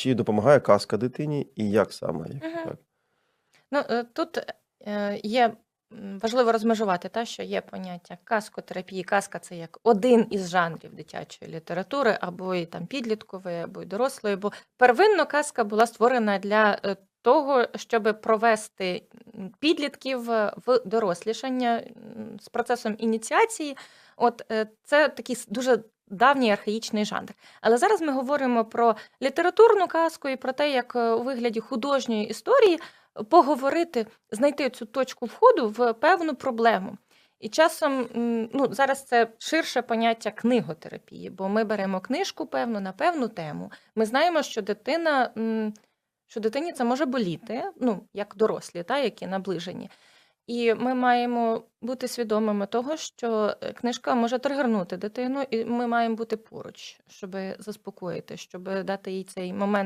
Чи допомагає казка дитині і як саме? Як, Мгм. так? Ну, е, тут е, є м, важливо розмежувати, та, що є поняття казкотерапії. Казка це як один із жанрів дитячої літератури, або і там підліткової, або й дорослої. Бо первинно казка була створена для е, того, щоб провести м, підлітків е, в дорослішання м, з процесом ініціації. От е, це такий с- дуже давній архаїчний жанр. Але зараз ми говоримо про літературну казку і про те, як е, у вигляді художньої історії поговорити, знайти цю точку входу в певну проблему. І часом ну, зараз це ширше поняття книготерапії, бо ми беремо книжку певну на певну тему. Ми знаємо, що дитина, що дитині це може боліти, ну як дорослі, та, які наближені. І ми маємо бути свідомими того, що е, книжка може тригернути дитину, і ми маємо бути поруч, щоб заспокоїти, щоб дати їй цей момент